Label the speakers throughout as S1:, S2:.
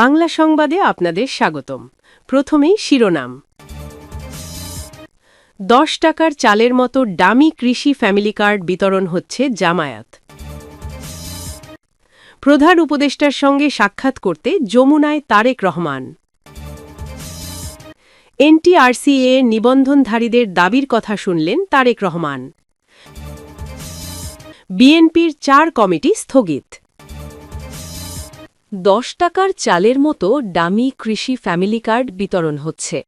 S1: বাংলা সংবাদে আপনাদের স্বাগতম। প্রথমেই শিরোনাম। দশ টাকার চালের মতো ডামি কৃষি ফ্যামিলি কার্ড বিতরণ হচ্ছে জামায়াত। প্রধান উপদেষ্টার সঙ্গে সাক্ষাৎ করতে যমুনায় তারেক রহমান। এনটিআরসিএ নিবন্ধনধারীদের দাবির কথা শুনলেন তারেক রহমান। বিএনপির চার কমিটি স্থগিত। দশ টাকার চালের মতো ডামি কৃষি ফ্যামিলি কার্ড বিতরণ হচ্ছে।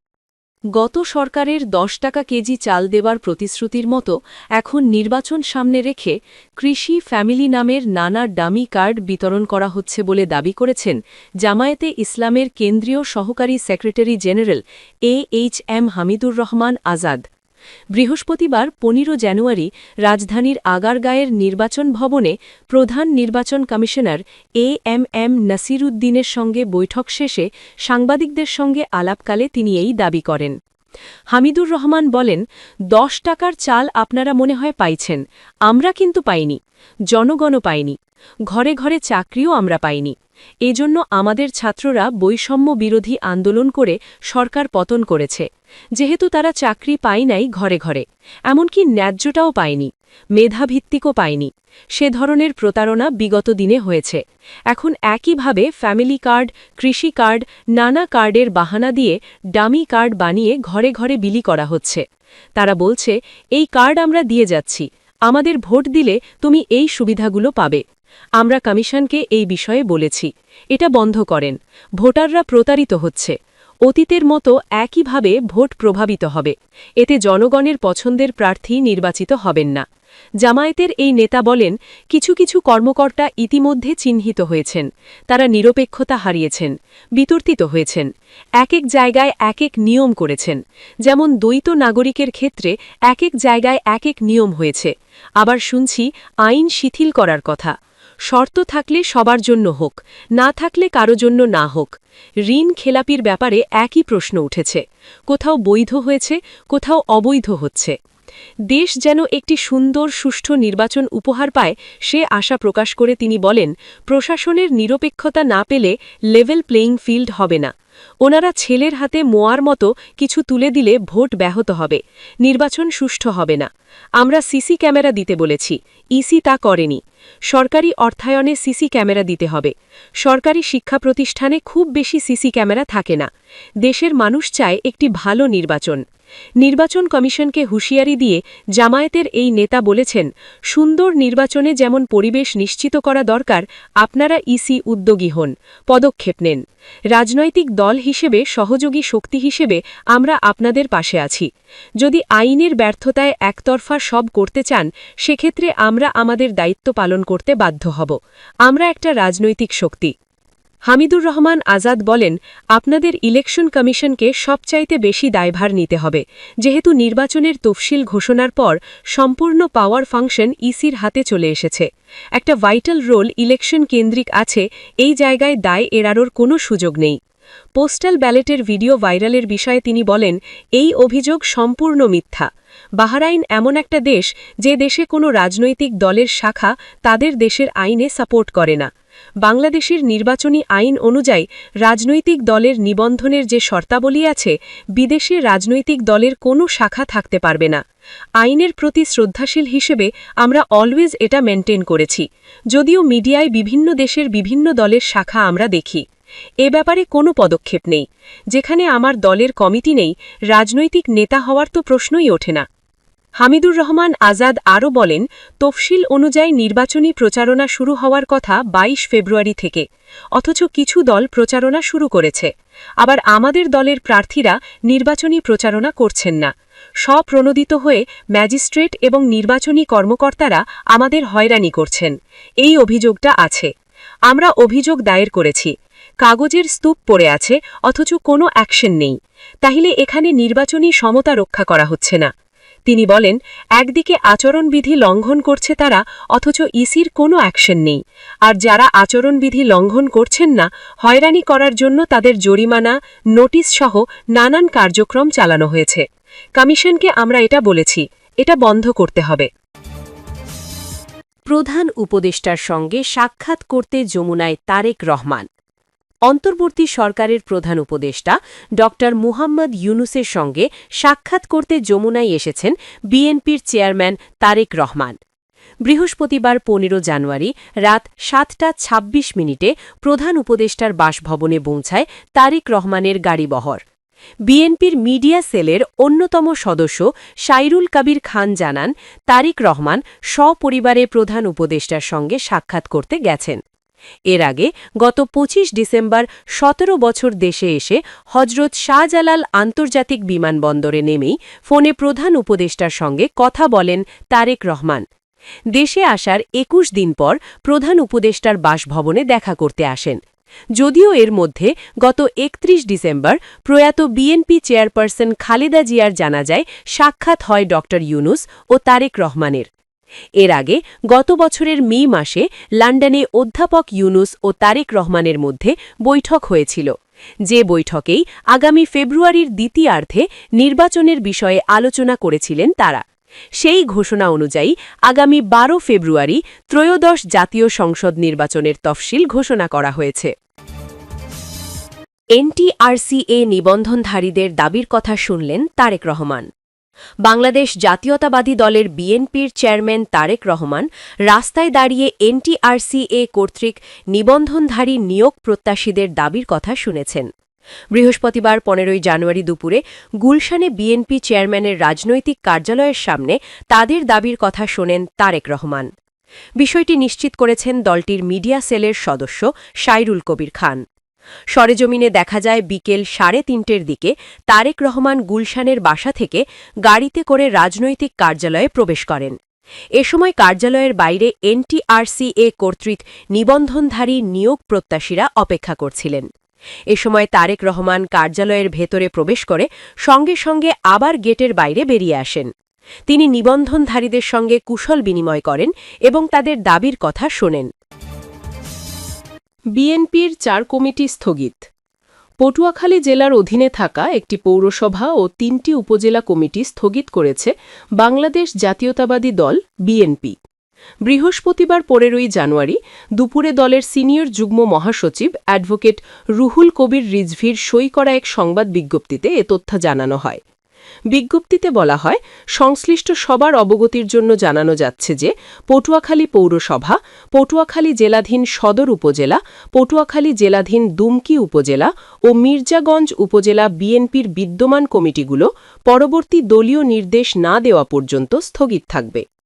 S1: গত সরকারের দশ টাকা কেজি চাল দেবার প্রতিশ্রুতির মতো এখন নির্বাচন সামনে রেখে কৃষি ফ্যামিলি নামের নানা ডামি কার্ড বিতরণ করা হচ্ছে বলে দাবি করেছেন জামায়াতে ইসলামের কেন্দ্রীয় সহকারী secretary general A H M Hamidur Rahman Azad. বৃহস্পতিবার পনেরো জানুয়ারি রাজধানীর আগারগাঁয়ের নির্বাচন ভবনে প্রধান নির্বাচন কমিশনার এ এম এম নাসিরুদ্দিনের সঙ্গে বৈঠক শেষে সাংবাদিকদের সঙ্গে আলাপকালে তিনি এই দাবি করেন। হামিদুর রহমান বলেন, দশ টাকার চাল আপনারা মনে হয় পাইছেন, আমরা কিন্তু পাইনি, জনগণও পাইনি, ঘরে ঘরে চাকরিও আমরা পাইনি। এজন্য আমাদের ছাত্ররা বৈষম্য বিরোধী আন্দোলন করে সরকার পতন করেছে। যেহেতু তারা চাকরি পায় নাই ঘরে ঘরে, এমনকি ন্যায্যটাও পায়নি, মেধাভিত্তিকও পায়নি। সে ধরনের প্রতারণা বিগত দিনে হয়েছে। এখন একইভাবে ফ্যামিলি কার্ড, কৃষি কার্ড, নানা কার্ডের বাহানা দিয়ে ডামি কার্ড বানিয়ে ঘরে ঘরে বিলি করা হচ্ছে। তারা বলছে, এই কার্ড আমরা দিয়ে যাচ্ছি। আমাদের ভোট দিলে তুমি এই সুবিধাগুলো পাবে। আমরা কমিশনকে এই বিষয়ে বলেছি। এটা বন্ধ করেন। ভোটাররা প্রতারিত হচ্ছে। অতীতের মতো একইভাবে ভোট প্রভাবিত হবে। এতে জনগণের পছন্দের প্রার্থী নির্বাচিত হবেন না। জামায়াতের এই নেতা বলেন, কিছু কিছু কর্মকর্তা ইতিমধ্যে চিহ্নিত হয়েছেন। তারা নিরপেক্ষতা হারিয়েছেন, বিতর্কিত হয়েছেন। এক এক জায়গায় এক এক নিয়ম করেছেন। যেমন দ্বৈত নাগরিকের ক্ষেত্রে এক এক জায়গায় এক এক নিয়ম হয়েছে। আবার শুনছি, আইন শিথিল করার কথা। শর্ত থাকলে সবার জন্য হোক, না থাকলে কারও জন্য না হোক। ঋণ খেলাপির ব্যাপারে একই প্রশ্ন উঠেছে। কোথাও বৈধ হয়েছে, কোথাও অবৈধ হচ্ছে। দেশ যেন একটি সুন্দর, সুষ্ঠু নির্বাচন উপহার পায়, সে আশা প্রকাশ করে তিনি বলেন, প্রশাসনের নিরপেক্ষতা না পেলে লেভেল প্লেয়িং ফিল্ড হবে না। ওনারা ছেলের হাতে মোয়ার মতো কিছু তুলে দিলে ভোট ব্যাহত হবে, নির্বাচন সুষ্ঠু হবে না। আমরা সিসি ক্যামেরা দিতে বলেছি, ইসি তা করেনি। সরকারি অর্থায়নে সিসি ক্যামেরা দিতে হবে। সরকারি শিক্ষা প্রতিষ্ঠানে খুব বেশি সিসি ক্যামেরা থাকে না। দেশের মানুষ চায় একটি ভালো নির্বাচন। নির্বাচন কমিশনকে হুঁশিয়ারি দিয়ে জামায়াতের এই নেতা বলেছেন, সুন্দর নির্বাচনে যেমন পরিবেশ নিশ্চিত করা দরকার, আপনারা ইসি উদ্যোগী হন, পদক্ষেপ নেন। রাজনৈতিক দল হিসেবে, সহযোগী শক্তি হিসেবে আমরা আপনাদের পাশে আছি। যদি আইনের ব্যর্থতায় একতরফা সব করতে চান, সেক্ষেত্রে আমরা আমাদের দায়িত্ব পালন করতে বাধ্য হব। আমরা একটা রাজনৈতিক শক্তি। হামিদুর রহমান আজাদ বলেন, আপনাদের ইলেকশন কমিশনকে সবচাইতে বেশি দায়ভার নিতে হবে, যেহেতু নির্বাচনের তফসিল ঘোষণার পর সম্পূর্ণ পাওয়ার ফাংশন ইসির হাতে চলে এসেছে। একটা ভাইটাল রোল ইলেকশন কেন্দ্রিক আছে, এই জায়গায় দায় এড়ানোর কোনো সুযোগ নেই। পোস্টাল ব্যালেটের ভিডিও ভাইরালের বিষয়ে তিনি বলেন, এই অভিযোগ সম্পূর্ণ মিথ্যা। বাহারাইন এমন একটা দেশ, যে দেশে কোনো রাজনৈতিক দলের শাখা তাদের দেশের আইনে সাপোর্ট করে না। বাংলাদেশের নির্বাচনী আইন অনুযায়ী রাজনৈতিক দলের নিবন্ধনের যে শর্তাবলী আছে, বিদেশে রাজনৈতিক দলের কোনো শাখা থাকতে পারবে না। আইনের প্রতি শ্রদ্ধাশীল হিসেবে আমরা অলওয়েজ এটা মেনটেন করেছি। যদিও মিডিয়ায় বিভিন্ন দেশের বিভিন্ন দলের শাখা আমরা দেখি। এ ব্যাপারে কোনো পদক্ষেপ নেই। যেখানে আমার দলের কমিটি নেই, রাজনৈতিক নেতা হওয়ার তো প্রশ্নই ওঠে না। হামিদুর রহমান আজাদ আরও বলেন, তফসিল অনুযায়ী নির্বাচনী প্রচারণা শুরু হওয়ার কথা ২২ ফেব্রুয়ারি থেকে, অথচ কিছু দল প্রচারণা শুরু করেছে। আবার আমাদের দলের প্রার্থীরা নির্বাচনী প্রচারণা করছেন না। স্বপ্রণোদিত হয়ে ম্যাজিস্ট্রেট এবং নির্বাচনী কর্মকর্তারা আমাদের হয়রানি করছেন। এই অভিযোগটা আছে। আমরা অভিযোগ দায়ের করেছি। কাগজের স্তূপ পড়ে আছে, অথচ কোনো অ্যাকশন নেই। তাহলে এখানে নির্বাচনী সমতা রক্ষা করা হচ্ছে না। তিনি বলেন, একদিকে আচরণবিধি লঙ্ঘন করছে তারা, অথচ ইসির কোনো অ্যাকশন নেই। আর যারা আচরণবিধি লঙ্ঘন করছেন না, হয়রানি করার জন্য তাদের জরিমানা নোটিশ সহ নানান কার্যক্রম চালানো হয়েছে। কমিশনকে আমরা এটা বলেছি, এটা বন্ধ করতে হবে। প্রধান উপদেষ্টার সঙ্গে সাক্ষাৎ করতে যমুনায় তারেক রহমান। অন্তর্বর্তী সরকারের প্রধান উপদেষ্টা ড. মুহাম্মদ ইউনুসের সঙ্গে সাক্ষাৎ করতে যমুনায় এসেছেন বিএনপির চেয়ারম্যান তারেক রহমান। বৃহস্পতিবার পনেরো জানুয়ারি রাত সাতটা ২৬ মিনিটে প্রধান উপদেষ্টার বাসভবনে পৌঁছায় তারেক রহমানের গাড়িবহর। বিএনপির মিডিয়া সেলের অন্যতম সদস্য সাইরুল কাবির খান জানান, তারিক রহমান সপরিবারে প্রধান উপদেষ্টার সঙ্গে সাক্ষাৎ করতে গেছেন। এর আগে গত ২৫ ডিসেম্বর সতেরো বছর দেশে এসে হজরত শাহজালাল আন্তর্জাতিক বিমানবন্দরে নেমেই ফোনে প্রধান উপদেষ্টার সঙ্গে কথা বলেন তারেক রহমান। দেশে আসার একুশ দিন পর প্রধান উপদেষ্টার বাসভবনে দেখা করতে আসেন। যদিও এর মধ্যে গত একত্রিশ ডিসেম্বর প্রয়াত বিএনপি চেয়ারপারসন খালেদা জিয়ার জানাজায় সাক্ষাৎ হয় ড ইউনুস ও তারেক রহমানের। এর আগে গত বছরের মে মাসে লন্ডনে অধ্যাপক ইউনুস ও তারেক রহমানের মধ্যে বৈঠক হয়েছিল। যে বৈঠকেই আগামী ফেব্রুয়ারির দ্বিতীয়ার্ধে নির্বাচনের বিষয়ে আলোচনা করেছিলেন তারা। সেই ঘোষণা অনুযায়ী আগামী বারো ফেব্রুয়ারি ত্রয়োদশ জাতীয় সংসদ নির্বাচনের তফসিল ঘোষণা করা হয়েছে। এনটিআরসিএ নিবন্ধনধারীদের দাবির কথা শুনলেন তারেক রহমান। বাংলাদেশ জাতীয়তাবাদী দলের বিএনপির চেয়ারম্যান তারেক রহমান রাস্তায় দাঁড়িয়ে এনটিআরসিএ কর্তৃক নিবন্ধনধারী নিয়োগ প্রত্যাশীদের দাবির কথা শুনেছেন। বৃহস্পতিবার পনেরোই জানুয়ারি দুপুরে গুলশানে বিএনপি চেয়ারম্যানের রাজনৈতিক কার্যালয়ের সামনে তাদের দাবির কথা শোনেন তারেক রহমান। বিষয়টি নিশ্চিত করেছেন দলটির মিডিয়া সেলের সদস্য সাইরুল কবির খান। সরেজমিনে দেখা যায় বিকেল সাড়ে তিনটের দিকে তারেক রহমান গুলশানের বাসা থেকে গাড়িতে করে রাজনৈতিক কার্যালয়ে প্রবেশ করেন। এ সময় কার্যালয়ের বাইরে এনটিআরসিএ কর্তৃক নিবন্ধনধারী নিয়োগ প্রত্যাশীরা অপেক্ষা করছিলেন। এ সময় তারেক রহমান কার্যালয়ের ভেতরে প্রবেশ করে সঙ্গে সঙ্গে আবার গেটের বাইরে বেরিয়ে আসেন। তিনি নিবন্ধনধারীদের সঙ্গে কুশল বিনিময় করেন এবং তাদের দাবির কথা শোনেন। বিএনপির চার কমিটি স্থগিত। পটুয়াখালী জেলার অধীনে থাকা একটি পৌরসভা ও তিনটি উপজেলা কমিটি স্থগিত করেছে বাংলাদেশ জাতীয়তাবাদী দল, বিএনপি। বৃহস্পতিবার পনেরোই জানুয়ারি দুপুরে দলের সিনিয়র যুগ্ম মহাসচিব অ্যাডভোকেট রুহুল কবির রিজভির সই করা এক সংবাদ বিজ্ঞপ্তিতে এ তথ্য জানানো হয়। বিজ্ঞপ্তিতে বলা হয়, সংশ্লিষ্ট সবার অবগতির জন্য জানানো যাচ্ছে যে, পটুয়াখালী পৌরসভা, পটুয়াখালী জেলাধীন সদর উপজেলা, পটুয়াখালী জেলাধীন দুমকি উপজেলা ও মির্জাগঞ্জ উপজেলা বিএনপির বিদ্যমান কমিটিগুলো পরবর্তী দলীয় নির্দেশ না দেওয়া পর্যন্ত স্থগিত থাকবে।